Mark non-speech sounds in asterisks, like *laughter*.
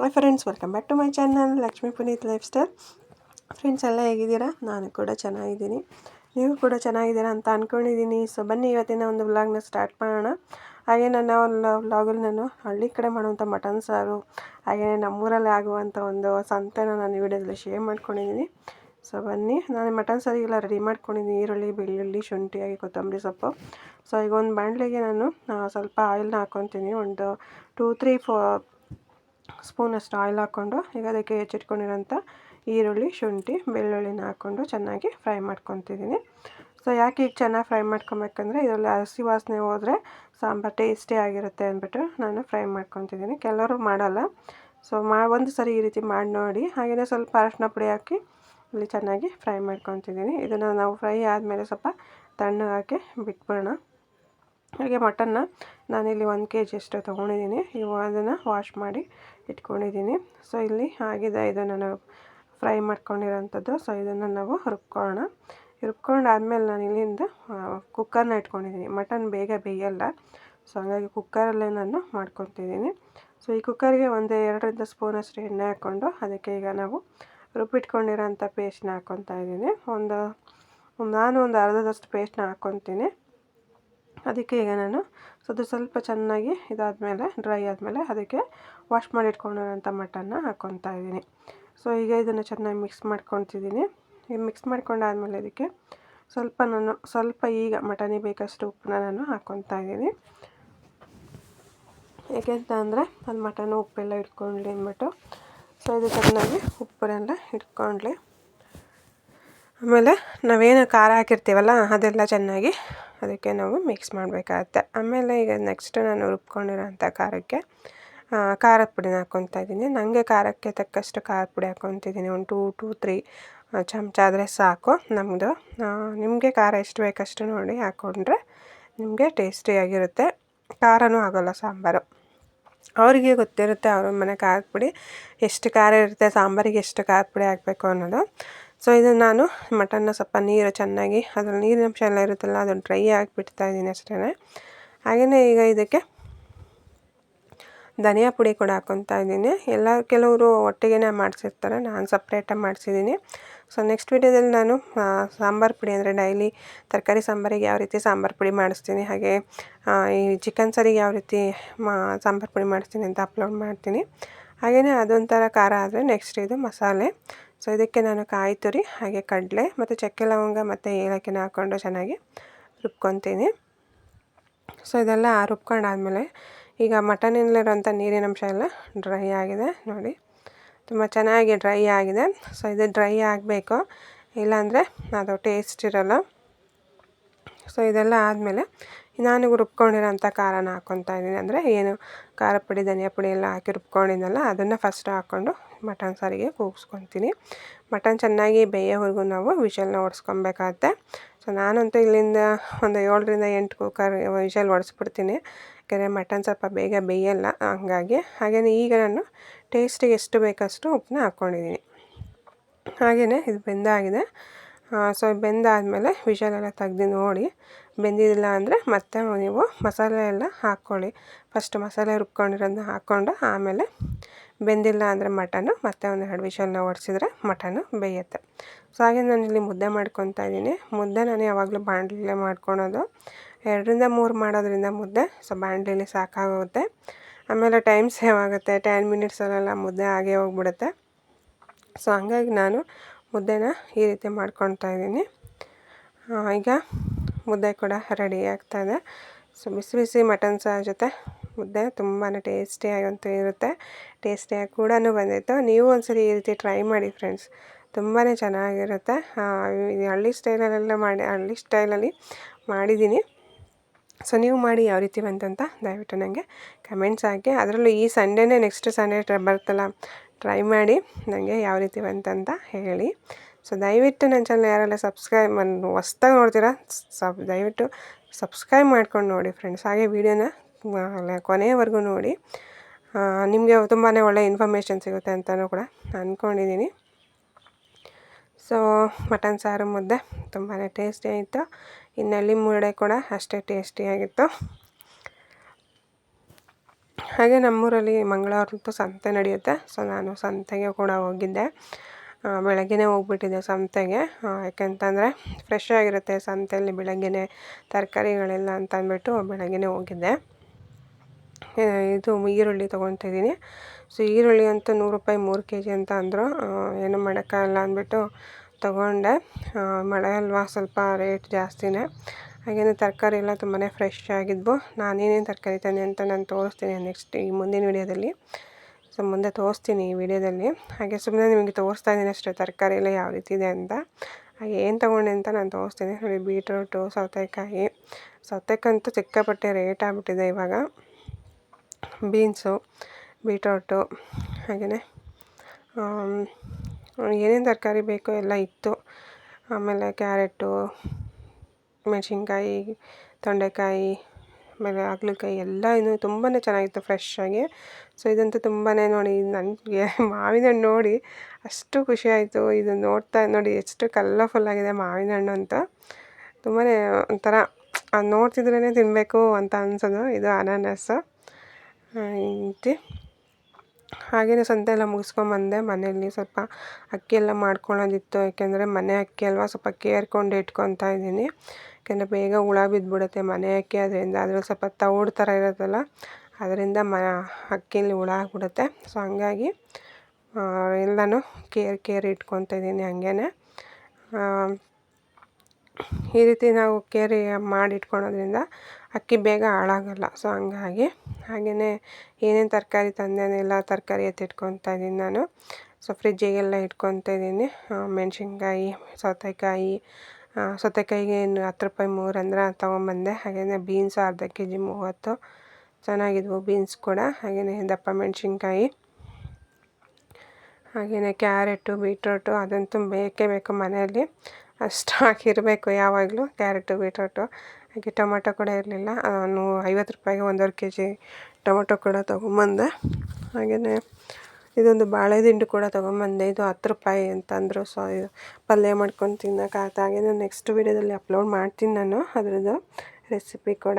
Hi friends welcome back to my channel Lakshmi Puneeth lifestyle friends ಎಲ್ಲ ಹೇಗಿದ್ದೀರಾ? ನಾನು ಕೂಡ ಚೆನ್ನಾಗಿದ್ದೀನಿ. ನೀವು ಕೂಡ ಚೆನ್ನಾಗಿದ್ದೀರಾ ಅಂತ ಅಂದ್ಕೊಂಡಿದ್ದೀನಿ ಸೊ ಬನ್ನಿ ಇವತ್ತಿನ ಒಂದು ವ್ಲಾಗ್ನ ಸ್ಟಾರ್ಟ್ ಮಾಡೋಣ. ಹಾಗೆ ನನ್ನ ವ್ಲಾಗಲ್ಲಿ ನಾನು ಹಳ್ಳಿ ಕಡೆ ಮಾಡುವಂಥ ಮಟನ್ ಸಾರು, ಹಾಗೆ ನಮ್ಮೂರಲ್ಲಿ ಆಗುವಂಥ ಒಂದು ಸಂತೆನ ನಾನು ವಿಡಿಯೋದಲ್ಲಿ ಶೇರ್ ಮಾಡ್ಕೊಂಡಿದ್ದೀನಿ. ಸೊ ಬನ್ನಿ. ನಾನು ಮಟನ್ ಸಾರಿಗೆಲ್ಲ ರೆಡಿ ಮಾಡ್ಕೊಂಡಿದ್ದೀನಿ. ಈರುಳ್ಳಿ, ಬೆಳ್ಳುಳ್ಳಿ, ಶುಂಠಿ, ಹಾಗೆ ಕೊತ್ತಂಬರಿ ಸೊಪ್ಪು. ಸೊ ಈಗ ಒಂದು ಬಾಣಲೆಗೆ ನಾನು ಸ್ವಲ್ಪ ಆಯಿಲ್ನ ಹಾಕ್ಕೊತೀನಿ ಒಂದು ಟೂ ತ್ರೀ ಫೋ ಸ್ಪೂನಷ್ಟು ಆಯಿಲ್ ಹಾಕ್ಕೊಂಡು, ಈಗ ಅದಕ್ಕೆ ಹೆಚ್ಚಿಟ್ಕೊಂಡಿರೋಂಥ ಈರುಳ್ಳಿ, ಶುಂಠಿ, ಬೆಳ್ಳುಳ್ಳಿನ ಹಾಕ್ಕೊಂಡು ಚೆನ್ನಾಗಿ ಫ್ರೈ ಮಾಡ್ಕೊತಿದ್ದೀನಿ. ಸೊ ಯಾಕೆ ಈಗ ಚೆನ್ನಾಗಿ ಫ್ರೈ ಮಾಡ್ಕೊಬೇಕಂದ್ರೆ, ಇದರಲ್ಲಿ ಹಸಿ ವಾಸನೆ ಹೋದರೆ ಸಾಂಬಾರು ಟೇಸ್ಟಿ ಆಗಿರುತ್ತೆ ಅಂದ್ಬಿಟ್ಟು ನಾನು ಫ್ರೈ ಮಾಡ್ಕೊತಿದ್ದೀನಿ. ಕೆಲವರು ಮಾಡಲ್ಲ. ಸೊ ಮಾ, ಒಂದು ಸರಿ ಈ ರೀತಿ ಮಾಡಿ ನೋಡಿ. ಹಾಗೆಯೇ ಸ್ವಲ್ಪ ಅರಶಿನ ಪುಡಿ ಹಾಕಿ ಇಲ್ಲಿ ಚೆನ್ನಾಗಿ ಫ್ರೈ ಮಾಡ್ಕೊತಿದ್ದೀನಿ. ಇದನ್ನು ನಾವು ಫ್ರೈ ಆದಮೇಲೆ ಸ್ವಲ್ಪ ತಣ್ಣ ಹಾಕಿ ಬಿಟ್ಬಿಡೋಣ. ಹಾಗೆ ಮಟನ್ನ ನಾನಿಲ್ಲಿ ಒಂದು ಕೆ ಜಿ ಅಷ್ಟು ತೊಗೊಂಡಿದ್ದೀನಿ. ಇವು ಅದನ್ನು ವಾಶ್ ಮಾಡಿ ಇಟ್ಕೊಂಡಿದ್ದೀನಿ. ಸೊ ಇಲ್ಲಿ ಆಗಿದೆ ಇದು ನಾನು ಫ್ರೈ ಮಾಡ್ಕೊಂಡಿರೋಂಥದ್ದು. ಸೊ ಇದನ್ನು ನಾವು ರುಬ್ಕೊಳ್ಳೋಣ. ರುಬ್ಕೊಂಡಾದ್ಮೇಲೆ ನಾನು ಇಲ್ಲಿಂದ ಕುಕ್ಕರ್ನ ಇಟ್ಕೊಂಡಿದ್ದೀನಿ. ಮಟನ್ ಬೇಗ ಬೇಯಲ್ಲ. ಸೊ ಹಾಗಾಗಿ ಕುಕ್ಕರಲ್ಲೇ ನಾನು ಮಾಡ್ಕೊತಿದ್ದೀನಿ ಸೊ ಈ ಕುಕ್ಕರ್ಗೆ ಒಂದು ಎರಡರಿಂದ ಸ್ಪೂನಷ್ಟು ಎಣ್ಣೆ ಹಾಕ್ಕೊಂಡು ಅದಕ್ಕೆ ಈಗ ನಾವು ರುಬ್ಬಿಟ್ಕೊಂಡಿರೋಂಥ ಪೇಸ್ಟ್ನ ಹಾಕ್ಕೊತಾ ಇದ್ದೀನಿ. ಒಂದು ನಾನು ಒಂದು ಅರ್ಧದಷ್ಟು ಪೇಸ್ಟ್ನ ಹಾಕ್ಕೊತೀನಿ ಅದಕ್ಕೆ ಈಗ ನಾನು ಸೊ ಅದು ಸ್ವಲ್ಪ ಚೆನ್ನಾಗಿ ಇದಾದಮೇಲೆ ಡ್ರೈ ಆದಮೇಲೆ ಅದಕ್ಕೆ ವಾಶ್ ಮಾಡಿ ಇಟ್ಕೊಂಡಿರೋಂಥ ಮಟನ್ನ ಹಾಕ್ಕೊತಾ ಇದ್ದೀನಿ. ಸೊ ಈಗ ಇದನ್ನು ಚೆನ್ನಾಗಿ ಮಿಕ್ಸ್ ಮಾಡ್ಕೊತಿದ್ದೀನಿ ಈಗ ಮಿಕ್ಸ್ ಮಾಡ್ಕೊಂಡಾದ್ಮೇಲೆ ಇದಕ್ಕೆ ಸ್ವಲ್ಪ ನಾನು, ಸ್ವಲ್ಪ ಈಗ ಮಟನಿಗೆ ಬೇಕಷ್ಟು ಉಪ್ಪನ್ನ ನಾನು ಹಾಕ್ಕೊತಾ ಇದ್ದೀನಿ. ಏಕೆಂತ ಅಂದರೆ ಅದು ಮಟನ್ ಉಪ್ಪೆಲ್ಲ ಇಟ್ಕೊಂಡ್ಲಿ ಅಂದ್ಬಿಟ್ಟು. ಸೊ ಇದು ಚೆನ್ನಾಗಿ ಉಪ್ಪನ್ನೆಲ್ಲ ಇಟ್ಕೊಂಡ್ಲಿ ಆಮೇಲೆ ನಾವೇನು ಖಾರ ಹಾಕಿರ್ತೀವಲ್ಲ, ಅದೆಲ್ಲ ಚೆನ್ನಾಗಿ ಅದಕ್ಕೆ ನಾವು ಮಿಕ್ಸ್ ಮಾಡಬೇಕಾಗತ್ತೆ. ಆಮೇಲೆ ಈಗ ನೆಕ್ಸ್ಟ್ ನಾನು ರುಬ್ಕೊಂಡಿರೋಂಥ ಖಾರಕ್ಕೆ ಖಾರದ ಪುಡಿನ ಹಾಕ್ಕೊತಾ ಇದ್ದೀನಿ. ನನಗೆ ಖಾರಕ್ಕೆ ತಕ್ಕಷ್ಟು ಖಾರದ ಪುಡಿ ಹಾಕ್ಕೊತಿದ್ದೀನಿ ಒಂದು ಟೂ ಟು ತ್ರೀ ಚಮಚ ಆದರೆ ಸಾಕು ನಮ್ಮದು ನಿಮಗೆ ಖಾರ ಎಷ್ಟು ಬೇಕಷ್ಟು ನೋಡಿ ಹಾಕ್ಕೊಂಡ್ರೆ ನಿಮಗೆ ಟೇಸ್ಟಿಯಾಗಿರುತ್ತೆ ಖಾರನೂ ಆಗೋಲ್ಲ ಸಾಂಬಾರು. ಅವರಿಗೆ ಗೊತ್ತಿರುತ್ತೆ ಅವ್ರ ಮನೆ ಖಾರದ ಪುಡಿ ಎಷ್ಟು ಖಾರ ಇರುತ್ತೆ, ಸಾಂಬಾರಿಗೆ ಎಷ್ಟು ಖಾರದ ಪುಡಿ ಹಾಕಬೇಕು ಅನ್ನೋದು. ಸೊ ಇದನ್ನು ನಾನು ಮಟನ್ನ ಸ್ವಲ್ಪ ನೀರು ಚೆನ್ನಾಗಿ ಅದ್ರಲ್ಲಿ ನೀರಿನ ಅಂಶ ಎಲ್ಲ ಇರುತ್ತಲ್ಲ, ಅದನ್ನು ಡ್ರೈ ಆಗಿಬಿಡ್ತಾ ಇದ್ದೀನಿ ಅಷ್ಟೇ ಹಾಗೆಯೇ ಈಗ ಇದಕ್ಕೆ ಧನಿಯಾ ಪುಡಿ ಕೂಡ ಹಾಕ್ಕೊತಾ ಇದ್ದೀನಿ. ಎಲ್ಲ ಕೆಲವರು ಒಟ್ಟಿಗೆ ಮಾಡಿಸಿರ್ತಾರೆ, ನಾನು ಸಪ್ರೇಟಾಗಿ ಮಾಡಿಸಿದ್ದೀನಿ. ಸೊ ನೆಕ್ಸ್ಟ್ ವೀಡಿಯೋದಲ್ಲಿ ನಾನು ಸಾಂಬಾರು ಪುಡಿ ಅಂದರೆ ಡೈಲಿ ತರಕಾರಿ ಸಾಂಬಾರಿಗೆ ಯಾವ ರೀತಿ ಸಾಂಬಾರು ಪುಡಿ ಮಾಡಿಸ್ತೀನಿ, ಹಾಗೆ ಈ ಚಿಕನ್ ಸರಿಗೆ ಯಾವ ರೀತಿ ಮಾ ಸಾಂಬಾರು ಪುಡಿ ಮಾಡಿಸ್ತೀನಿ ಅಂತ ಅಪ್ಲೋಡ್ ಮಾಡ್ತೀನಿ. ಹಾಗೆಯೇ ಅದೊಂಥರ ಖಾರ ಆದರೆ ನೆಕ್ಸ್ಟ್ ಇದು ಮಸಾಲೆ. ಸೊ ಇದಕ್ಕೆ ನಾನು ಕಾಯಿ ತುರಿ, ಹಾಗೆ ಕಡಲೆ ಮತ್ತು ಚಕ್ಕೆ ಲವಂಗ ಮತ್ತು ಏಲಕ್ಕಿನ ಹಾಕ್ಕೊಂಡು ಚೆನ್ನಾಗಿ ರುಬ್ಕೊತೀನಿ. ಸೊ ಇದೆಲ್ಲ ರುಬ್ಕೊಂಡಾದಮೇಲೆ ಈಗ ಮಟನಲ್ಲಿರೋಂಥ ನೀರಿನ ಅಂಶ ಎಲ್ಲ ಡ್ರೈ ಆಗಿದೆ ನೋಡಿ. ತುಂಬ ಚೆನ್ನಾಗಿ ಡ್ರೈ ಆಗಿದೆ. ಸೊ ಇದು ಡ್ರೈ ಆಗಬೇಕು. ಇಲ್ಲಾಂದರೆ ಅದು ಟೇಸ್ಟ್ ಇರೋಲ್ಲ. ಸೊ ಇದೆಲ್ಲ ಆದಮೇಲೆ ನಾನು ರುಬ್ಕೊಂಡಿರೋಂಥ ಖಾರನ ಹಾಕ್ಕೊತಾ ಇದ್ದೀನಿ. ಅಂದರೆ ಏನು ಖಾರ ಪುಡಿ, ಧನಿಯಾ ಪುಡಿ ಎಲ್ಲ ಹಾಕಿ ರುಬ್ಕೊಂಡಿದ್ದಲ್ಲ ಅದನ್ನು ಫಸ್ಟ್ ಹಾಕ್ಕೊಂಡು ಮಟನ್ ಸಾರಿಗೆ ಕೂಗಿಸ್ಕೊತೀನಿ. ಮಟನ್ ಚೆನ್ನಾಗಿ ಬೇಯೋವರೆಗೂ ನಾವು ವಿಷಲ್ನ ಓಡಿಸ್ಕೊಬೇಕಾಗತ್ತೆ. ಸೊ ನಾನಂತೂ ಇಲ್ಲಿಂದ ಒಂದು ಏಳರಿಂದ ಎಂಟು ಕುಕ್ಕರ್ ವಿಷಲ್ ಹೊಡೆಸ್ಬಿಡ್ತೀನಿ ಯಾಕೆಂದರೆ ಮಟನ್ ಸ್ವಲ್ಪ ಬೇಗ ಬೇಯಲ್ಲ, ಹಂಗಾಗಿ. ಹಾಗೆಯೇ ಈಗ ನಾನು ಟೇಸ್ಟಿಗೆ ಎಷ್ಟು ಬೇಕಷ್ಟು ಉಪ್ಪನ್ನ ಹಾಕ್ಕೊಂಡಿದ್ದೀನಿ ಹಾಗೆಯೇ ಇದು ಬೆಂದಾಗಿದೆ. ಸೊ ಬೆಂದಾದಮೇಲೆ ವಿಷಲೆಲ್ಲ ತೆಗ್ದು ನೋಡಿ. ಬೆಂದಿಲ್ಲ ಅಂದರೆ ಮತ್ತೆ ನೀವು ಮಸಾಲೆ ಎಲ್ಲ ಹಾಕ್ಕೊಳ್ಳಿ. ಫಸ್ಟ್ ಮಸಾಲೆ ರುಬ್ಕೊಂಡಿರೋದನ್ನ ಹಾಕ್ಕೊಂಡು ಆಮೇಲೆ ಬೆಂದಿಲ್ಲ ಅಂದರೆ ಮಟನ್ನು ಮತ್ತೆ ಒಂದು ಎರಡು ವಿಷಲ್ನ ಒಡೆಸಿದ್ರೆ ಮಟನ್ನು ಬೇಯುತ್ತೆ. ಸೊ ಹಾಗೆ ನಾನು ಇಲ್ಲಿ ಮುದ್ದೆ ಮಾಡ್ಕೊತಾ ಇದ್ದೀನಿ. ಮುದ್ದೆ ನಾನು ಯಾವಾಗಲೂ ಬಾಣಲೆ ಮಾಡ್ಕೊಳೋದು. ಎರಡರಿಂದ ಮೂರು ಮಾಡೋದ್ರಿಂದ ಮುದ್ದೆ ಸೊ ಬಾಣಲಿಲಿ ಸಾಕಾಗುತ್ತೆ ಆಮೇಲೆ ಟೈಮ್ ಸೇವ್ ಆಗುತ್ತೆ. ಟೆನ್ ಮಿನಿಟ್ಸಲ್ಲೆಲ್ಲ ಮುದ್ದೆ ಆಗೇ ಹೋಗ್ಬಿಡುತ್ತೆ. ಸೊ ಹಂಗಾಗಿ ನಾನು ಮುದ್ದೆನ ಈ ರೀತಿ ಮಾಡ್ಕೊತಾ ಇದ್ದೀನಿ. ಈಗ ಮುದ್ದೆ ಕೂಡ ರೆಡಿ ಆಗ್ತಾಯಿದೆ ಸೊ, ಬಿಸಿ ಬಿಸಿ ಮಟನ್ ಸಹ ಜೊತೆ ಮುದ್ದೆ ತುಂಬಾ ಟೇಸ್ಟಿಯಾಗಂತೂ ಇರುತ್ತೆ. ಟೇಸ್ಟಿಯಾಗಿ ಕೂಡ ಬಂದಿತ್ತು. ನೀವು ಒಂದ್ಸರಿ ಈ ರೀತಿ ಟ್ರೈ ಮಾಡಿ ಫ್ರೆಂಡ್ಸ್ ತುಂಬಾ ಚೆನ್ನಾಗಿರುತ್ತೆ. ಹಳ್ಳಿ ಸ್ಟೈಲಲ್ಲೆಲ್ಲ ಮಾಡಿ, ಹಳ್ಳಿ ಸ್ಟೈಲಲ್ಲಿ ಮಾಡಿದ್ದೀನಿ. ಸೊ, ನೀವು ಮಾಡಿ ಯಾವ ರೀತಿ ಬಂತಂತ ದಯವಿಟ್ಟು ನನಗೆ ಕಮೆಂಟ್ಸ್ ಹಾಕಿ. ಅದರಲ್ಲೂ ಈ ಸಂಡೇನೇ ನೆಕ್ಸ್ಟ್ ಸಂಡೇ ಬರ್ತಲ್ಲ ಟ್ರೈ ಮಾಡಿ ನನಗೆ ಯಾವ ರೀತಿ ಬಂತಂತ ಹೇಳಿ. ಸೊ ದಯವಿಟ್ಟು ನನ್ನ ಚಾನಲ್ ಯಾರೆಲ್ಲ ಸಬ್ಸ್ಕ್ರೈಬ್ ಮಾಡಿ ಹೊಸ್ದಾಗಿ ನೋಡ್ತೀರಾ ಸಬ್, ದಯವಿಟ್ಟು ಸಬ್ಸ್ಕ್ರೈಬ್ ಮಾಡ್ಕೊಂಡು ನೋಡಿ ಫ್ರೆಂಡ್ಸ್ ಹಾಗೆ ವೀಡಿಯೋನ ಕೊನೆಯವರೆಗೂ ನೋಡಿ. ನಿಮಗೆ ತುಂಬಾ ಒಳ್ಳೆ ಇನ್ಫಾರ್ಮೇಷನ್ ಸಿಗುತ್ತೆ ಅಂತಲೂ ಕೂಡ ಅಂದ್ಕೊಂಡಿದ್ದೀನಿ ಸೊ ಮಟನ್, ಸಾರು, ಮುದ್ದೆ ತುಂಬಾ ಟೇಸ್ಟಿಯಾಗಿತ್ತು ಇನ್ನಲ್ಲಿ ಮುರುಡೆ ಕೂಡ ಅಷ್ಟೇ ಟೇಸ್ಟಿಯಾಗಿತ್ತು ಹಾಗೆ ನಮ್ಮೂರಲ್ಲಿ ಮಂಗಳವಾರಂತೂ ಸಂತೆ ನಡೆಯುತ್ತೆ. ಸೊ ನಾನು ಸಂತೆಗೆ ಕೂಡ ಹೋಗಿದ್ದೆ. ಬೆಳಗ್ಗೆನೇ ಹೋಗ್ಬಿಟ್ಟಿದ್ದೆ ಸಂತೆಗೆ. ಯಾಕೆಂತಂದರೆ ಫ್ರೆಶ್ ಆಗಿರುತ್ತೆ ಸಂತೆಯಲ್ಲಿ ಬೆಳಗ್ಗೆನೇ ತರಕಾರಿಗಳೆಲ್ಲ ಅಂತ ಅಂದ್ಬಿಟ್ಟು ಬೆಳಗ್ಗೆನೇ ಹೋಗಿದ್ದೆ. ಇದು ಈರುಳ್ಳಿ ತೊಗೊತಿದ್ದೀನಿ ಸೊ, ಈರುಳ್ಳಿ ಅಂತೂ ನೂರು ರೂಪಾಯಿ ಮೂರು ಕೆ ಜಿ ಅಂತ ಅಂದರು. ಏನು ಮಾಡೋಕ್ಕಾಗಲ್ಲ ಅಂದ್ಬಿಟ್ಟು ತೊಗೊಂಡೆ. ಮಳೆ ಅಲ್ವಾ ಸ್ವಲ್ಪ ರೇಟ್ ಜಾಸ್ತಿನೇ. ಹಾಗೇನು ತರಕಾರಿ ಎಲ್ಲ ತುಂಬಾ ಫ್ರೆಶ್ ಆಗಿದ್ವು. ನಾನೇನೇನು ತರಕಾರಿ ತಂದೆ ಅಂತ ನಾನು ತೋರಿಸ್ತೀನಿ ನೆಕ್ಸ್ಟ್ ಈ ಮುಂದಿನ ವಿಡಿಯೋದಲ್ಲಿ ಸೊ ಮುಂದೆ ತೋರಿಸ್ತೀನಿ ಈ ವಿಡಿಯೋದಲ್ಲಿ. ಹಾಗೆ ಸುಮ್ಮನೆ ನಿಮಗೆ ತೋರಿಸ್ತಾ ಇದ್ದೀನಿ ಅಷ್ಟೇ, ತರಕಾರಿ ಎಲ್ಲ ಯಾವ ರೀತಿ ಇದೆ ಅಂತ. ಹಾಗೆ ಏನು ತೊಗೊಂಡೆ ಅಂತ ನಾನು ತೋರಿಸ್ತೀನಿ. ನೋಡಿ ಬೀಟ್ರೂಟು ಸೌತೆಕಾಯಿ. ಸೌತೆಕಂತೂ ಸಿಕ್ಕಾಪಟ್ಟೆ ರೇಟ್ ಆಗಿಬಿಟ್ಟಿದೆ ಇವಾಗ. ಬೀನ್ಸು ಬೀಟ್ರೂಟು ಹಾಗೆಯೇ ಏನೇನು ತರಕಾರಿ ಬೇಕೋ ಎಲ್ಲ ಇತ್ತು. ಆಮೇಲೆ ಕ್ಯಾರೆಟು ಮೆಣಸಿನ್ಕಾಯಿ, ತೊಂಡೆಕಾಯಿ ಆಮೇಲೆ ಹಾಗಲಕಾಯಿ ಎಲ್ಲ ಇನ್ನು ತುಂಬಾ ಚೆನ್ನಾಗಿತ್ತು ಫ್ರೆಶ್ ಆಗಿ. ಸೊ ಇದಂತೂ ತುಂಬಾ ನೋಡಿ, ನನಗೆ *laughs* ಮಾವಿನ ಹಣ್ಣು ನೋಡಿ ಅಷ್ಟು ಖುಷಿ ಆಯಿತು. ಇದು ನೋಡ್ತಾ, ನೋಡಿ ಎಷ್ಟು ಕಲರ್ಫುಲ್ ಆಗಿದೆ ಮಾವಿನ ಹಣ್ಣು ಅಂತ. ತುಂಬಾ ಒಂಥರ ನೋಡ್ತಿದ್ರೇ ತಿನ್ನಬೇಕು ಅಂತ ಅನ್ಸೋದು. ಇದು ಅನಾನಸ್. ಇಂತಿ ಹಾಗೆಯೇ ಸಂತೆ ಎಲ್ಲ ಮುಗಿಸ್ಕೊಂಬಂದೆ ಮನೆಯಲ್ಲಿ ಸ್ವಲ್ಪ ಅಕ್ಕಿ ಎಲ್ಲ ಮಾಡ್ಕೊಳ್ಳೋದಿತ್ತು. ಯಾಕೆಂದರೆ ಮನೆ ಅಕ್ಕಿ ಅಲ್ವಾ, ಸ್ವಲ್ಪ ಕೇರ್ಕೊಂಡು ಇಟ್ಕೊತಾ ಇದ್ದೀನಿ. ಯಾಕೆಂದರೆ ಬೇಗ ಹುಳ ಬಿದ್ದುಬಿಡುತ್ತೆ ಮನೆ ಅಕ್ಕಿ ಅದರಿಂದ ಅದ್ರಲ್ಲಿ ಸ್ವಲ್ಪ ತೌಡು ಥರ ಇರುತ್ತಲ್ಲ, ಅದರಿಂದ ಮ ಅಕ್ಕಿಲಿ ಹುಳ ಆಗ್ಬಿಡುತ್ತೆ. ಸೊ ಹಂಗಾಗಿ ಎಲ್ಲನೂ ಕೇರ್ ಕೇರ್ ಇಟ್ಕೊತಾ ಇದ್ದೀನಿ ಈ ರೀತಿ ನಾವು ಕೇರಿ ಮಾಡಿ ಇಟ್ಕೊಳೋದ್ರಿಂದ ಅಕ್ಕಿ ಬೇಗ ಹಾಳಾಗಲ್ಲ. ಸೊ ಹಂಗಾಗಿ ಹಾಗೆಯೇ ಏನೇನು ತರಕಾರಿ ತಂದೆ ಎಲ್ಲ ತರಕಾರಿ ಎತ್ತಿಟ್ಕೊತಾ ಇದ್ದೀನಿ ನಾನು. ಸೊ ಫ್ರಿಜ್ಜಿಗೆಲ್ಲ ಇಟ್ಕೊತಾ ಇದ್ದೀನಿ. ಮೆಣಸಿನ್ಕಾಯಿ, ಸೌತೆಕಾಯಿ ಸೌತೆಕಾಯಿಗೆ ಹತ್ತು ರೂಪಾಯಿ ಮೂರು ಅಂದ್ರೆ ತೊಗೊಂಬಂದೆ. ಹಾಗೆಯೇ ಬೀನ್ಸ್ ಅರ್ಧ ಕೆ ಜಿ ಮೂವತ್ತು. ಚೆನ್ನಾಗಿದ್ವು ಬೀನ್ಸ್ ಕೂಡ. ಹಾಗೆಯೇ ದಪ್ಪ ಮೆಣಸಿನ್ಕಾಯಿ. ಹಾಗೆಯೇ ಕ್ಯಾರೆಟು, ಬೀಟ್ರೋಟು, ಅದಂತೂ ಬೇಕೇ ಬೇಕು ಮನೆಯಲ್ಲಿ. ಸ್ಟಾಕ್ ಇರಬೇಕು ಯಾವಾಗಲೂ ಕ್ಯಾರೆಟು, ಬೀಟ್ರೋಟು. ಹಾಗೆ ಟೊಮೊಟೊ ಕೂಡ ಇರಲಿಲ್ಲ. ನಾನು ಐವತ್ತು ರೂಪಾಯಿಗೆ ಒಂದೂವರೆ ಕೆ ಜಿ ಟೊಮೊಟೊ ಕೂಡ ತೊಗೊಂಬಂದೆ. ಹಾಗೆಯೇ ಇದೊಂದು ಬಾಳೆದಿಂಡು ಕೂಡ ತೊಗೊಂಬಂದೆ. ಇದು ಹತ್ತು ರೂಪಾಯಿ ಅಂತಂದರು. ಸೊ ಪಲ್ಯ ಮಾಡ್ಕೊಂಡು ತಿನ್ನೋಕ್ಕಾಗ್ತಾಗೆ ನಾನು ನೆಕ್ಸ್ಟ್ ವೀಡಿಯೋದಲ್ಲಿ ಅಪ್ಲೋಡ್ ಮಾಡ್ತೀನಿ ನಾನು ಅದರದ್ದು ರೆಸಿಪಿ ಕೂಡ.